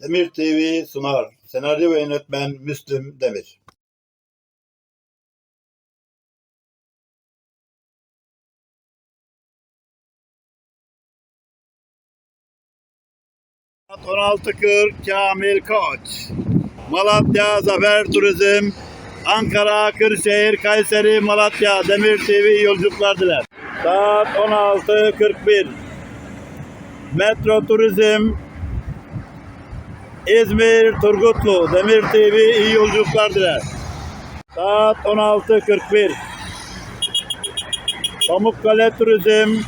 Demir TV sunar. Senaryo ve yönetmen Müslüm Demir. Saat 16.40 Kamil Koç. Malatya Zafer Turizm. Ankara, Kırşehir, Kayseri, Malatya Demir TV yolculuklar diler. Saat 16.41 Metro Turizm İzmir, Turgutlu Demir TV iyi yolculuklar diler. Saat 16.41 Pamukkale Turizm.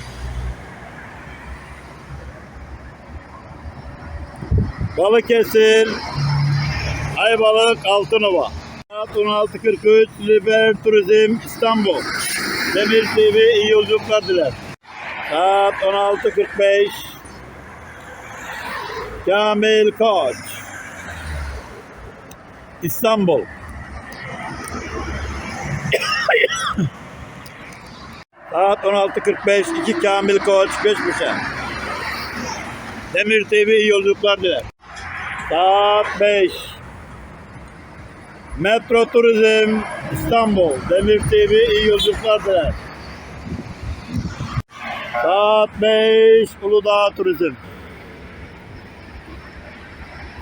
Balıkesir. Ayvalık Altınova. Saat 16.43 Liber Turizm İstanbul. Demir TV iyi yolculuklar diler. Saat 16.45 Kamil Koç. İstanbul. Saat 16.45 2 Kamil Koç Beşmişe Demir TV iyi yolculuklar diler. Saat 5 Metro Turizm İstanbul. Demir TV iyi yolculuklar diler. Saat 5 Uludağ Turizm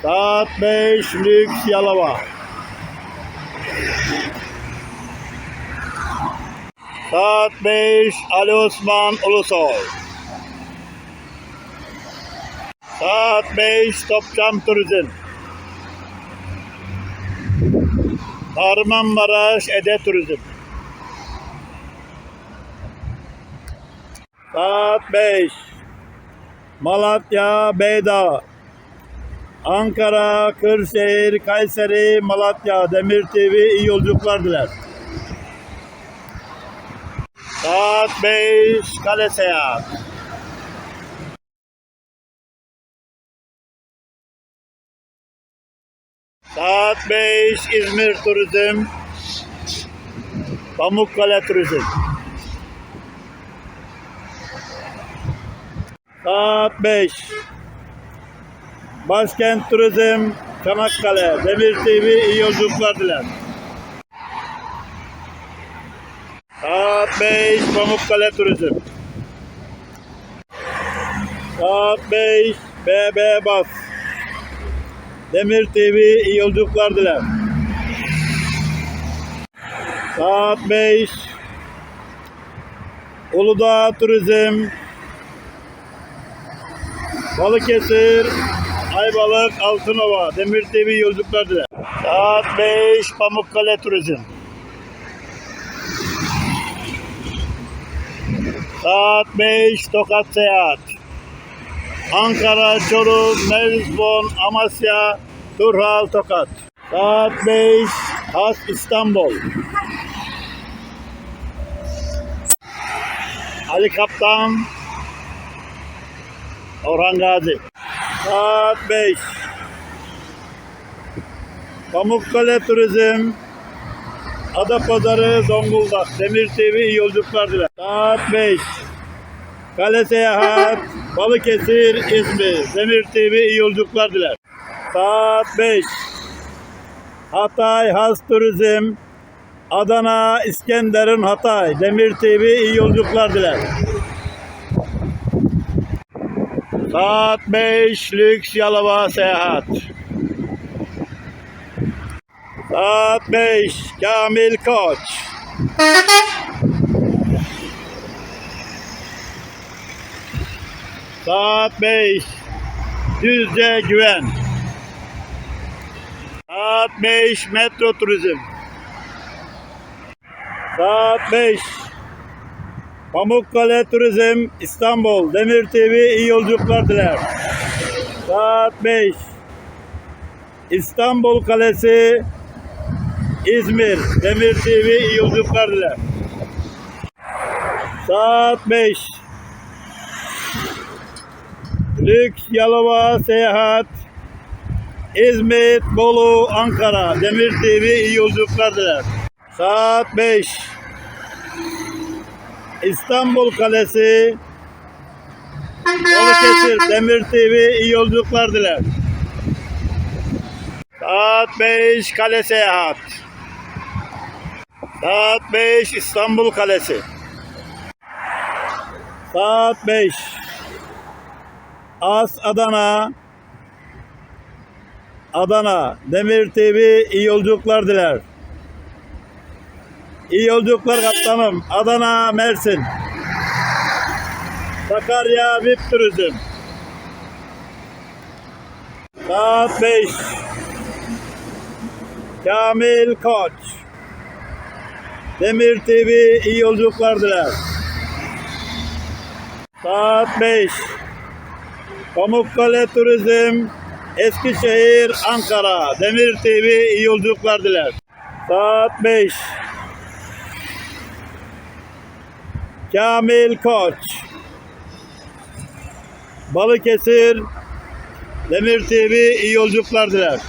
Saat 5 Lüks Yalova. Saat 5 Ali Osman Ulusoy. Saat 5 Topçam Turizm. Kahramanmaraş Ede Turizm. Saat 5 Malatya Beyda Ankara, Kırşehir, Kayseri, Malatya Demir TV iyi yolculuklar diler. Saat 5 Kale Seyahat. Saat 5 İzmir Turizm. Pamukkale Turizm. Saat 5 Başkent Turizm Çanakkale. Demir TV iyi yolculuklar diler. Saat 5 Pamukkale Turizm. Saat 5 BB Bas. Demir TV iyi yolculuklar diler. Saat 5 Uludağ Turizm. Balıkesir Ayvalık Altınova Demir TV iyi yolculuklar diler. Saat 5 Pamukkale Turizm Saat 5 Tokat Seyahat Ankara, Çorum, Merzbon, Amasya, Turhal, Tokat. Saat 5 Has İstanbul. Ali Kaptan Orhan Gazi. Saat 5 Pamukkale Turizm Adapazarı Zonguldak Demir TV iyi yolculuklar diler. Saat 5 Kale Seyahat Balıkesir İzmir Demir TV iyi yolculuklar diler. Saat 5 Hatay Has Turizm Adana İskenderun Hatay Demir TV iyi yolculuklar diler. Saat 5 Lüks Yalova Seyahat. Saat 5 Kamil Koç. Saat 5 Düzce Güven. Saat 5 Metro Turizm. Saat 5 Pamukkale Turizm İstanbul Demir TV iyi yolculuklar diler. Saat 5 İstanbul Kalesi İzmir Demir TV iyi yolculuklar diler. Saat 5 Lüks Yalova Seyahat İzmit, Bolu, Ankara Demir TV iyi yolculuklar diler. Saat 5 İstanbul Kalesi Balıkesir Demir TV iyi yolculuklar diler. Saat 5 Kale Seyahat. Saat 5 İstanbul Kalesi. Saat 5 As Adana. Adana Demir TV iyi yolculuklar diler. İyi yolculuklar kaptanım. Adana Mersin. Sakarya VIP Turizm. Saat 5. Kamil Koç. Demir TV iyi yolculuklar diler. Saat 5. Pamukkale Turizm Eskişehir Ankara Demir TV iyi yolculuklar diler. Saat 5. Kamil Koç Balıkesir Demir TV iyi yolculuklar diler.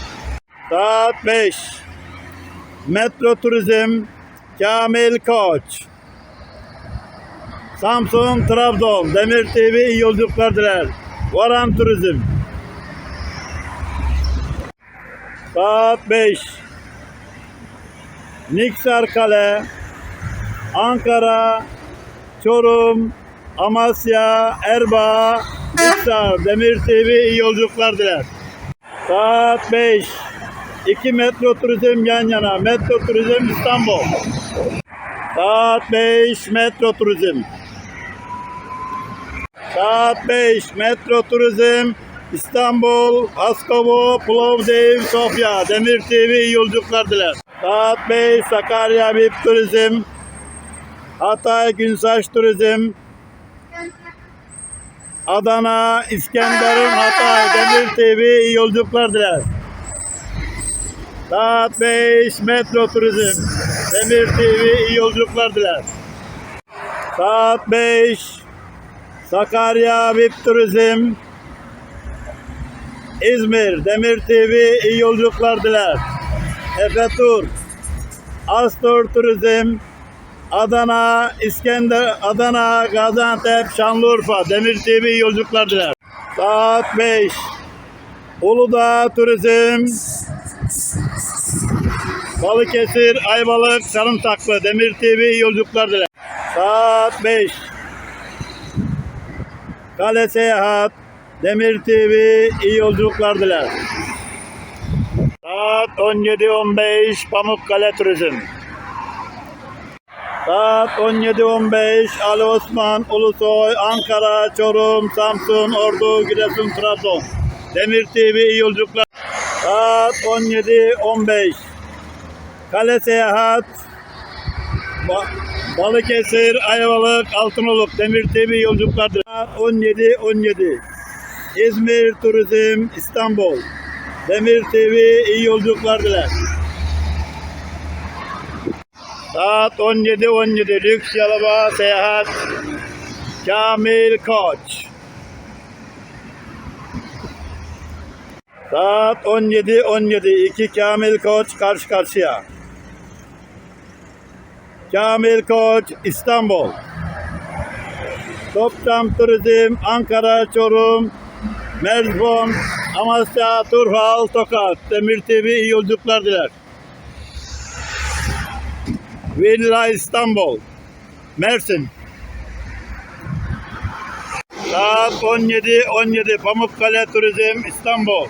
Saat 5. Metro Turizm Kamil Koç. Samsun Trabzon Demir TV iyi yolculuklar diler. Varan Turizm. Saat 5. Niksar Kale Ankara Çorum Amasya Erbaa Niksar Demir TV iyi yolculuklar diler. Saat 5. 2 metro turizm yan yana. Metro turizm İstanbul. Saat 5 metro turizm. Saat 5 metro turizm İstanbul, Askovo, Plovdiv, Sofya. Demir TV yolculuklar diler. Saat 5 Sakarya VIP Turizm. Hatay Günsaç Turizm. Adana, İskenderun, Hatay, Demir TV iyi yolculuklar diler. Saat 5 Metro Turizm. Demir TV iyi yolculuklar diler. Saat 5 Sakarya VIP Turizm. İzmir Demir TV iyi yolculuklar diler. Efe Tur. Astor Turizm. Adana, İskender, Adana, Gaziantep, Şanlıurfa, Demir TV yolculuklar diler. Saat 5. Uludağ Turizm. Balıkesir, Ayvalık, Sarımsaklı, Demir TV yolculuklar diler. Saat 5. Kale Seyahat, Demir TV iyi yolculuklar diler. Saat 17.15 Pamukkale Turizm. Saat 17.15 Ali Osman, Ulusoy, Ankara, Çorum, Samsun, Ordu, Giresun, Trabzon. Demir TV iyi yolculuklar. Saat 17.15 Kale Seyahat Ba- Balıkesir, Ayvalık, Altınoluk, Demir TV iyi yolculuklar. Saat 17.17 İzmir Turizm, İstanbul. Demir TV iyi yolculuklar diler. Saat 17.17 Lüks Yalova Seyahat. Kamil Koç. Saat 17.17 iki Kamil Koç karşı karşıya. Kamil Koç İstanbul. Topçam Turizm Ankara Çorum Merzbon Amasya Turhal Tokat Demir TV iyi yolculuklar diler. Villa İstanbul, Mersin. Saat 17.17 Pamukkale Turizm İstanbul.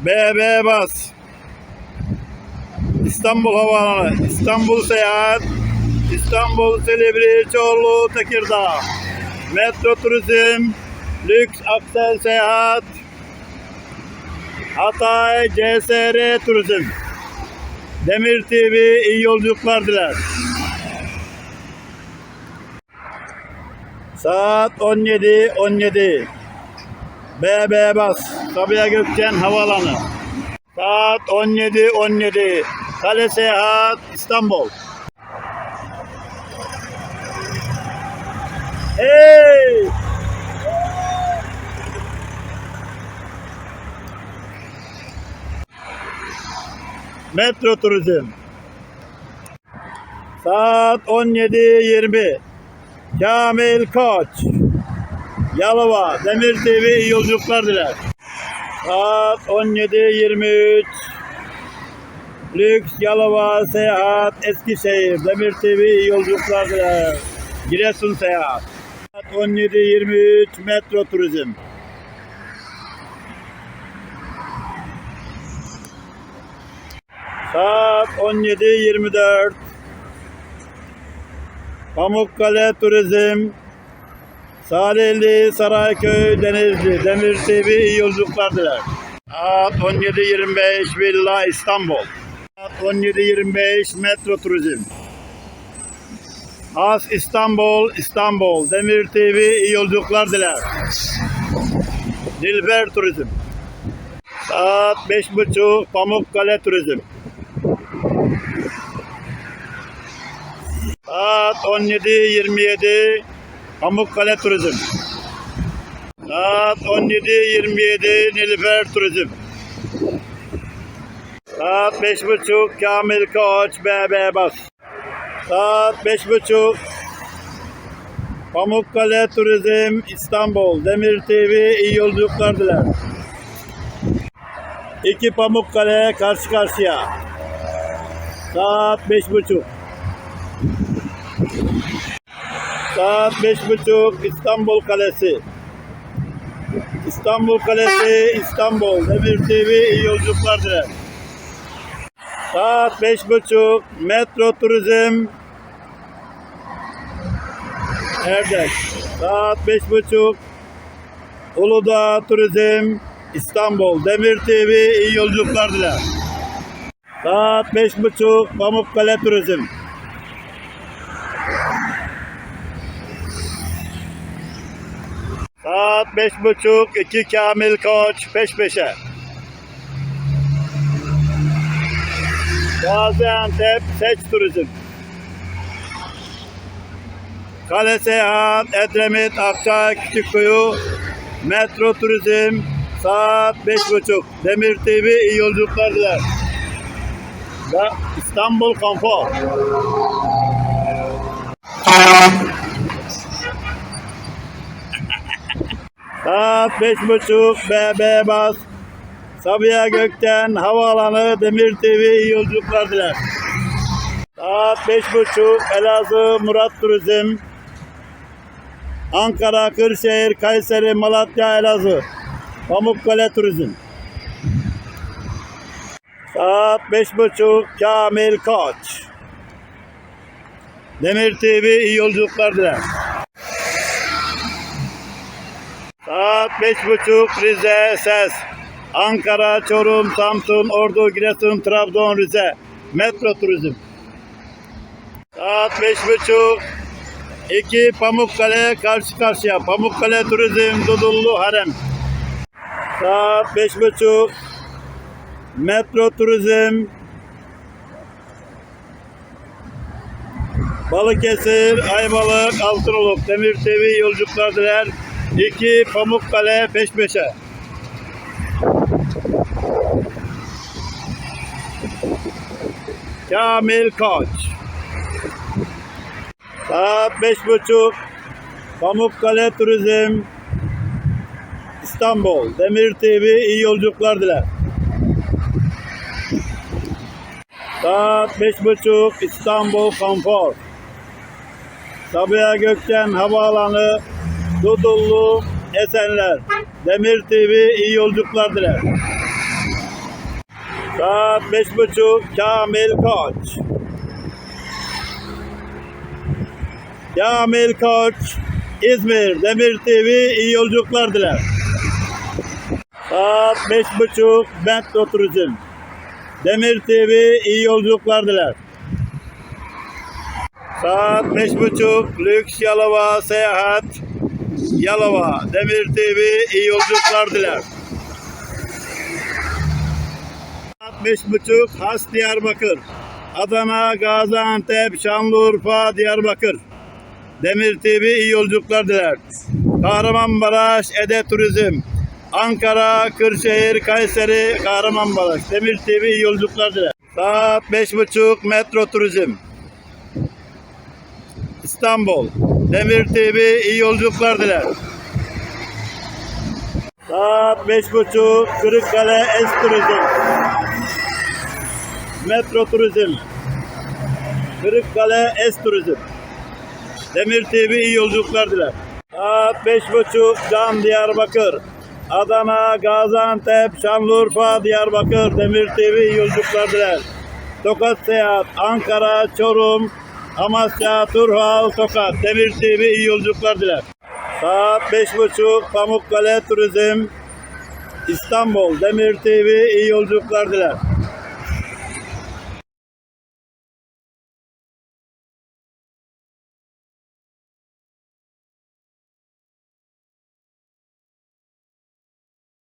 BB Bas. İstanbul Havaalanı, İstanbul Seyahat, İstanbul Silivri, Çorlu, Tekirdağ. Metro Turizm, Lüks Aksel Seyahat, Hatay CSR Turizm. Demir TV iyi yolculuklar diler. Saat 17.17 17. BB Bas Sabiha Gökçen Havaalanı. Saat 17.17 17. Kale Seyahat İstanbul. Hey! Metro Turizm. Saat 17.20. Kamil Koç. Yalova. Demir TV yolculuklar diler. Saat 17.23. Lüks Yalova Seyahat Eskişehir Demir TV yolculuklar diler. Giresun Seyahat. Saat 17.23 Metro Turizm. Saat 17.24 Pamukkale Turizm Salihli Sarayköy Denizli Demir TV iyi yolculuklar diler. Saat 17.25 Villa İstanbul. Saat 17.25 Metro Turizm. Has İstanbul İstanbul Demir TV iyi yolculuklar diler. Dilber Turizm. Saat 5.30 Pamukkale Turizm. Saat 17.27 Pamukkale Turizm. Saat 17.27 Nilüfer Turizm. Saat 5.30 Kamil Koç BB Bas. Saat 5.30 Pamukkale Turizm İstanbul Demir TV iyi yolculuklar diler. İki Pamukkale karşı karşıya. Saat beş buçuk. Saat beş buçuk İstanbul Kalesi. İstanbul Kalesi İstanbul Demir TV iyi yolculuklar diler. Saat beş buçuk Metro Turizm Erdek. Saat beş buçuk Uludağ Turizm İstanbul Demir TV iyi yolculuklar diler. Saat beş buçuk Pamukkale Turizm. Saat beş buçuk iki Kamil Koç peş peşe. Gaziantep Seç Turizm. Kale Seyahat, Edremit, Akçay, Küçükkuyu, Metro Turizm, saat beş buçuk. Demir TV iyi yolculuklar diler. Ve İstanbul Konfor. Saat beş buçuk BB Bas. Sabiha Gökten Havaalanı Demir TV yolculuklar diler. Saat beş buçuk Elazığ Murat Turizm. Ankara, Kırşehir, Kayseri, Malatya, Elazığ. Pamukkale Turizm. Saat beş buçuk Kamil Koç. Demir TV iyi yolculuklar diler. Saat beş buçuk Rize Ses. Ankara, Çorum, Samsun, Ordu, Giresun, Trabzon, Rize. Metro Turizm. Saat beş buçuk. İki Pamukkale karşı karşıya. Pamukkale Turizm, Dudullu Harem. Saat beş buçuk. Metro Turizm. Balıkesir, Ayvalık, Altınoluk, Demir TV yolculuklar diler. İki Pamukkale peş peşe. Kamil Koç. Saat beş buçuk. Pamukkale Turizm. İstanbul. Demir TV iyi yolculuklar diler. Saat beş buçuk İstanbul Konfor. Sabiha Gökçen Havaalanı Dudullu Esenler. Demir TV iyi yolculuklar diler. Saat beş buçuk Kamil Koç. Kamil Koç İzmir Demir TV iyi yolculuklar diler. Saat beş buçuk Metro Turizm. Demir TV iyi yolculuklar diler. Saat beş buçuk Lüks Yalova Seyahat Yalova Demir TV iyi yolculuklar diler. Saat beş buçuk Has Diyarbakır Adana, Gaziantep, Şanlıurfa, Diyarbakır Demir TV iyi yolculuklar diler. Kahramanmaraş, Ede Turizm Ankara, Kırşehir, Kayseri, Kahramanmaraş Demir TV yolculuklar diler. Saat beş buçuk Metro Turizm İstanbul Demir TV iyi yolculuklar diler. Saat beş buçuk Kırıkkale Es Turizm. Metro Turizm. Kırıkkale Es Turizm. Demir TV iyi yolculuklar diler. Saat beş buçuk Can Diyarbakır. Adana, Gaziantep, Şanlıurfa, Diyarbakır, Demir TV iyi yolculuklar diler. Tokat Seyahat, Ankara, Çorum, Amasya, Turhal, Tokat, Demir TV iyi yolculuklar diler. Saat beş buçuk Pamukkale Turizm, İstanbul, Demir TV iyi yolculuklar diler.